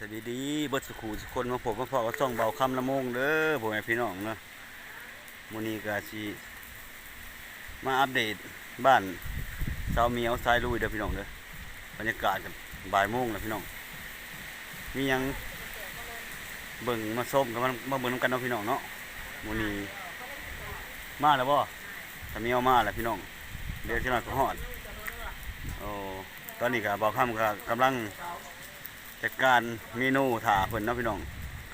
สวัสดีเบิดสุขูทุกคนมาผมมาพอกับช่องเบาคำละโมงเด้อพ่อแม่พี่น้องเนาะมื้อนี้ก็สิมาอัปเดตบ้านสาวเมียวสายลุยเด้อพี่น้องเด้อบรรยากาศกันบ่ายโมงแล้วพี่น้อง มียังเบิ่งมาส้มกันมามาเบิ่งนำกันเนาะพี่น้องเนาะมื้อนี้มาแล้วบ่สาวเมียวมาแล้วพี่น้องเดี๋ยวสิมาก็ฮอดโอ้ตอนนี้ก็เบาคำก็กำลัง จัดการเมนูถาเพิ่นเนาะพี่น้อง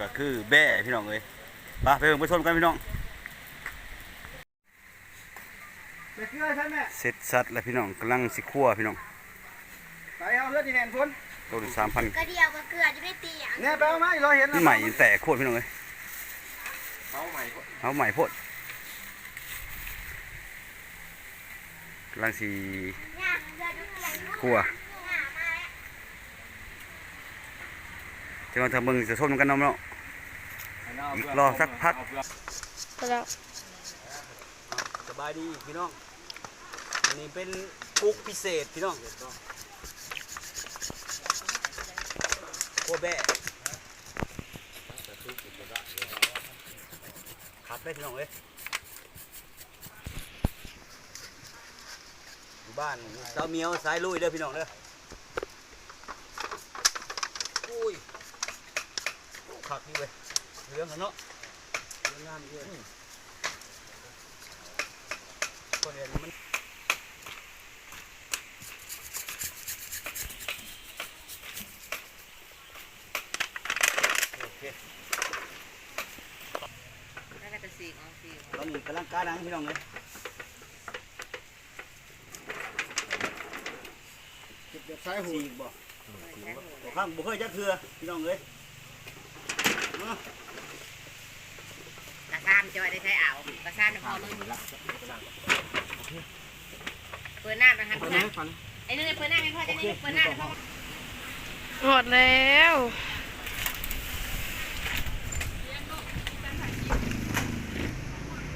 ก็คือแบ่พี่น้องเอ้ยไปไปเบิ่งไปชมกันพี่น้องไปเกลือใช่ไหมเสร็จสัดแล้วพี่น้องกำลังสิคั่วพี่น้องไปเอาเลือดที่แหนพุ่นตัวละสามพันกระเดียวกับเกลือจะไม่เตียงเนี่ยไปเอามาอีกเราเห็นนี่ใหม่แต่โคตรพี่น้องเอ้ยเอาใหม่เอาใหม่โพดกำลังสิเนี่ยเกลือจะเตียงคั่ว เนี่ยมาแล้ว จะมาทำเบิ่งจะชมกันเนาะเนาะอีกรอสักพักแล้วสบายดีพี่น้องอันนี้เป็นกุ๊กพิเศษพี่น้องโคแบะขับได้พี่น้องเอ้ยอยู่บ้านเจ้าเมียวสายลุยเด้อพี่น้องเด้ออุ้ย โอ้ขักนี่เว้ยเรื่องกันเนาะเรื่องงามเยอะคนเรียนมันโอเคแล้วก็จะสีกเอาสีกตอนนี้กำลังการหนังพี่น้องเลยเด็ดสายหูสี่บ่บ่ข้างบ่เคยจักเทือพี่น้องเลย กระซามจะไว้ได้ใช้อ่าวกระซามในพอมึงเปิดหน้าไปครับฟันนะให้ฟันไอ้นี่เปิดหน้าไม่พอจะนี่เปิดหน้าไม่พอหมดแล้ว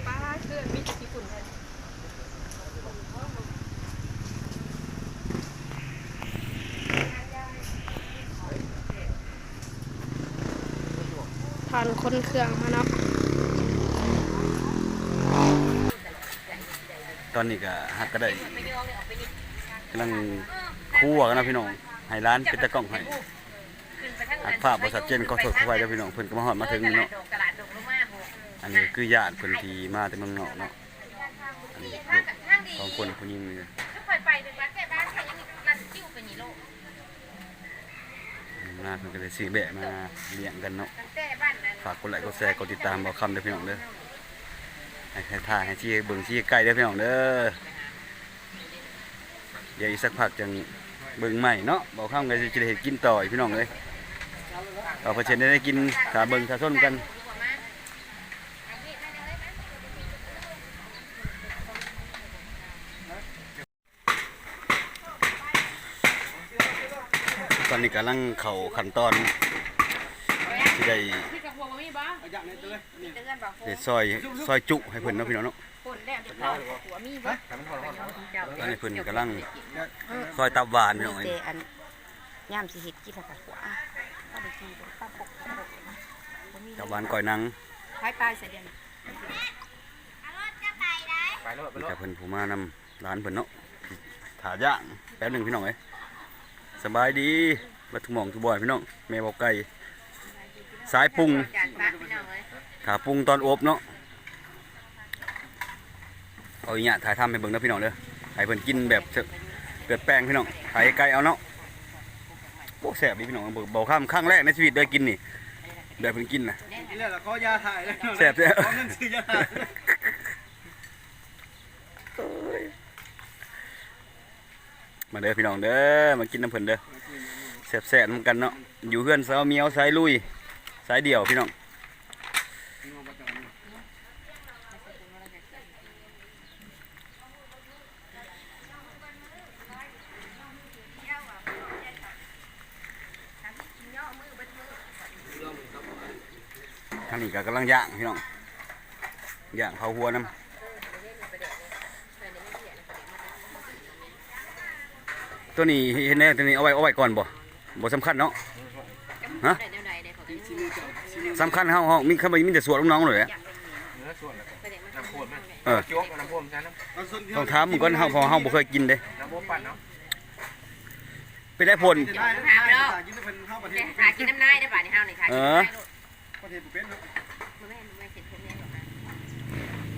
ป้าเกิดมีญี่ปุ่นเลย ผ่านคนเครื่องมาเนาะตอนนี้ก็ฮักก็ได้กำลังคั่วกันนะพี่น้องให้ร้านเป็นตะกล้องให้หักภาพบริษัทเจนก็สดเข้าไปแล้วพี่น้องเพิ่นก็มาฮอดมาถึงเนาะอันนี้คือญาติเพิ่นที่มาแต่เมืองนอกเนาะอันนี้ลูกสองคนผู้หญิงนี่ ถ้าปล่อยไปเป็นวัดแก่บ้านแค่ยังรันจิ้วเป็นยี่โล มาเพิ่นก็เลยซื้อแบะมาเลี้ยงกันเนาะตั้งแต่บ้านนั้นฝากกดไลค์กดแชร์กดติดตามบอกคำเด้อพี่น้องเด้อให้ให้ท่าให้ชี้เบิ่งชี้ใกล้เด้อพี่น้องเด้อเดี๋ยวอีกสักพักจังเบิ่งใหม่เนาะบอกคำก็สิได้เฮ็ดกินต่ออีกพี่น้องเอ้ยเอาเพอเช่นได้กินถ้าเบิ่งถ้าส้นกัน อนนี้กำลังเข้าขั้นตอนที่ได้พี่กับพวกมีบ้าอย่างนี้เลยนี่เตือนบอกเฮ็ดซอยซอยจุให้เพิ่นเนาะพี่น้องเนาะคนแล้วจะพ่อหัวมีบ้าตอนนี้เพิ่นกำลังซอยตับหวานพี่น้องเอ้ยเจอันย่ามสิเห็ดกี่ผักหัวก็ได้กินป้าปกตับหวานก่อยหนังพายปลายเสร็จเดียวรถจะไปได้ไปแล้วไปนี่แล้วแต่เพิ่นผู้มานำร้านเพิ่นเนาะถาย่างแป๊บหนึงพี่น้องเอ้ย สบายดีบัดทุกหมองทุกบ่อยพี่น้องแม่บอกไก่สายปรุงจานปลาพี่น้องเลยถาปรุงตอนอบเนาะเอาอีหยะถ่ายทำให้เบิ่งนะพี่น้องเด้อให้เพิ่นกินแบบเกิดแป้งพี่น้องถ่ายไก่เอาเนาะโอ้แซ่บดีพี่น้องเบิ่งเบาข้ามครั้งแรกในชีวิตได้กินนี่แบบเพิ่นกินน่ะนี่แหละขอยาถ่ายเลย แซ่บแซ่บ ขอเงินซื้อยาถ่าย มาเด้อพี่น้องเด้อมากินน้ำเพิ่นเด้อแซ่บๆน้ำกันเนาะอยู่เพื่อนสาวเมียวสายลุยสายเดี่ยวพี่น้องท่านนี้ก็กำลังย่างพี่น้องย่างเผาหัวน้ำ ตัวนี้เห็นแน่ตัวนี้เอาไว้เอาไว้ก่อนบ่บ่สำคัญเนาะ ฮะ ได้แนวใดได้ขอซีรีส์เจ้าซีรีส์สำคัญเฮาเฮามีคำว่ามีแต่สวดลูกน้องเลยอะอย่างลงเนื้อส่วนแล้วก็ไปเด็กมันน้ำโคนมันเออโจ๊กน้ำโคนใช่น้เอาส้นที่ต้องถามมึงก่อนเฮาเพอเฮาบ่เคยกินเด้ำน้ำโบปั่นเนาะไปได้ผลจะได้ได้กินเป็นข้าวประเทศหากินน้ำนายได้ป่ะนี่ห้าวนี่ค่ะเอกินอได้ลูกประเทศเป็นเนาะบ่แม่นบ่แม่นเสร็จเพิ่นแล้วหรอกนะ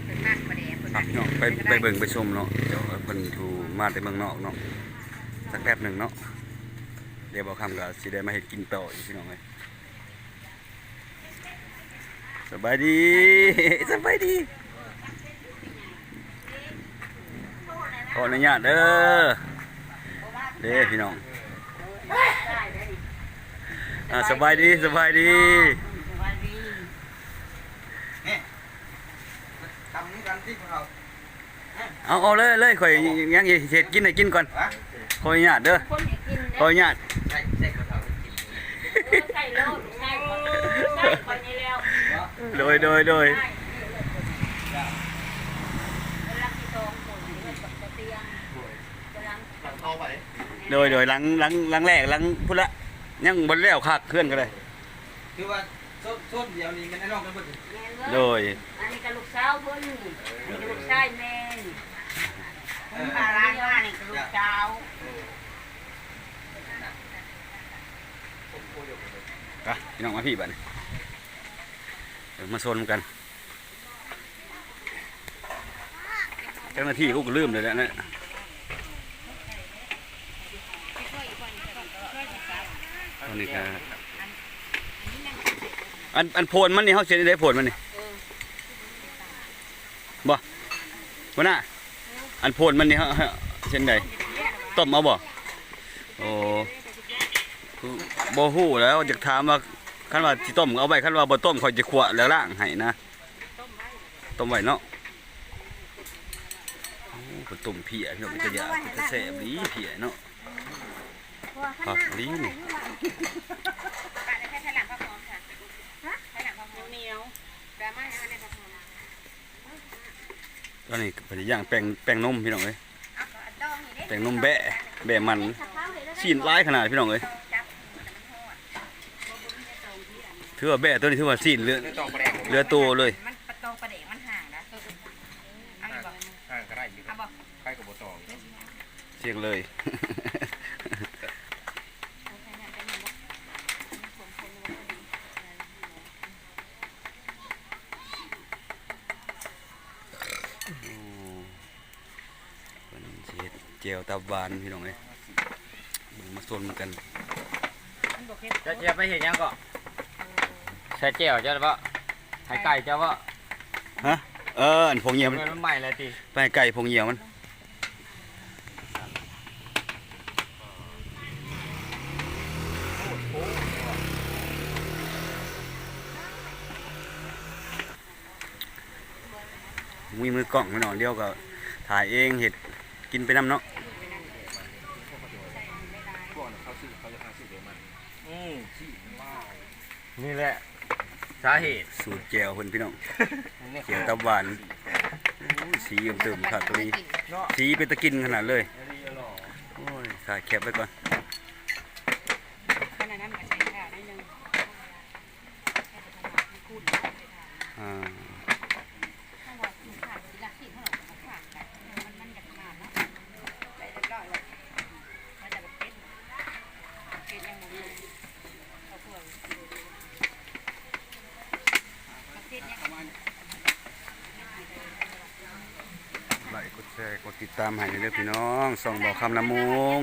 เพิ่นมากบ่ได้เพิ่นครัมากบพี่น้องไปไปเบิ่งไปชมเนาะเดี๋ยวเพิ่นถูมาแต่เมืองนอกเนาะ สักแป๊บหนึ่งเนาะเดี๋ยวบ่คำก็สิได้มาเฮ็ดกินต่ออีกพี่น้องเอ้ยสบายดีสบายดีขออนุญาตเด้อเด้พี่น้องอ่าสบายดีสบายดีเอาเอาเลยเลยข่อยยังเฮ็ดกินให้กินก่อน ขออนุญาตเด้อขออนุญาตใส่ใส่กระเทาใส่โลดใส่คนใส่คนนี้แล้วโดยโดยโดยเวลาที่ตองคนนี่มันบ่เตียงกำลังเอาไปโดยโดยหลังหลังหลังแรกหลังพุ่นละยังบ่แล้วคักเคลื่อนกันเลยคือว่าส้นส้นเดียวนี้มันได้ลองกันหมดแม่นเว้ย โดยอันนี้ก็ลูกสาวเพิ่นอันนี้ก็ลูกชายแม่นผมพาร้านมานี่ก็ลูกสาว อะพี่น้องมาพี่บัดนี้เดี๋ยวมาโซนกันเจ้าหน้าที่กูก็ลืมเลยแหละเนี่ยตอนนี้ก็อันอันโพนมันนี่เขาเช็ดได้โพนมันนี่บ่บ่น่ะอันโพนมันนี่เขาเขาเช่นใดต้มเอาบ่โอ้ บ่ฮู้แล้วอยากถามว่าคันว่าสิต้มเอาไว้คันว่าบ่ต้มข่อยจะขัวแล้วล้างให้นะต้มไว้เนาะโอ้ก็ต้มเพียพี่น้องมันจะอยากมันจะแซ่บดีเพียเนาะครับดีนี่ป้าได้แค่ใส่หลังพระพรค่ะใส่หลังพระพรเหนียวดราม่าให้มันในพระพรตอนนี้ก็ไปย่างแป้งแป้งนมพี่น้องเอ้ยเอาก็อันดองนี่เด้แป้งนมแบะแบะมันชิ้นหลายขนาดพี่น้องเอ้ย จับแต่มันโหด ถือว่าแบะตัวนี้ถือว่าชิ้นเหลือเนื้อตองแปลงเลือตัวเลยมันประตองประเดกมันห่างนะเอาอยู่บ่อ่าก็ได้อยู่เอาบ่ใกล้กับโบตองเชียงเลย โอ้เป็นเจลตาบานพี่น้องเอ้ยเบิ่งมาโซนกันจะจะไปเห็นยังก็ ใช้เจียวเจ้าปะให้ไก่เจ้าปะฮะเอออันพงเหี่ยวมันเงินมันใหม่เลยทีไปให้ไก่พงเหี่ยวมันมีมือกล้องไม่นอนเดียวก็ถ่ายเองเห็ดกินไปน้ำเนาะอืมนี่แหละ สาเหตุสูตรแจวเพิ่นพี่น้องเขียวตะวันโอ้ยสีเติมๆขาดตัวนี้สีเป็นตะกินขนาดเลยโอ้ยถ่ายแคปไว้ก่อนขนาดนั้นมันก็ใช้ข้าวได้นึงอ่าถ้าว่ากินข้าวสิละสิเท่าไหร่ก็ขาดกันมันมันจะขาดเนาะได้เรียบร้อยแล้วมันจะบ่เป็ดเป็ดยังบ่มีเอาถ้วยเอาเป็ดยัง ไลค์ กดแชร์กดติดตามให้เด้อพี่น้องส่องบอกคำน้ำมง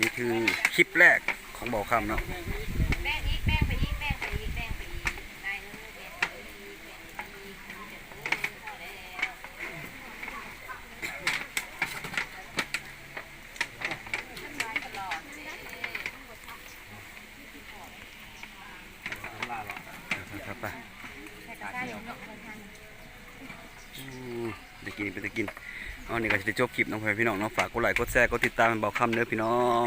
นี่คือคลิปแรกของบอกคำเนาะ แป้งอีกแป้งไปอีกแป้งไปอีกแป้งไปอีกได้เลยแป้งไปอีกแป้งไปอีกพอแล้ว ครับไปอู้ กินไปกินอ๋อนี่ก็จะจบคลิปน้องพ่อพี่น้องเนาะฝากกดไลค์กดแชร์กดติดตามบาคำเด้อพี่น้อง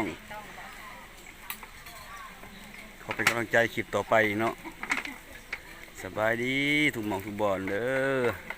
ขอเป็นกำลังใจคลิปต่อไปเนาะสบายดีทุกหมองทุกบอนเด้อ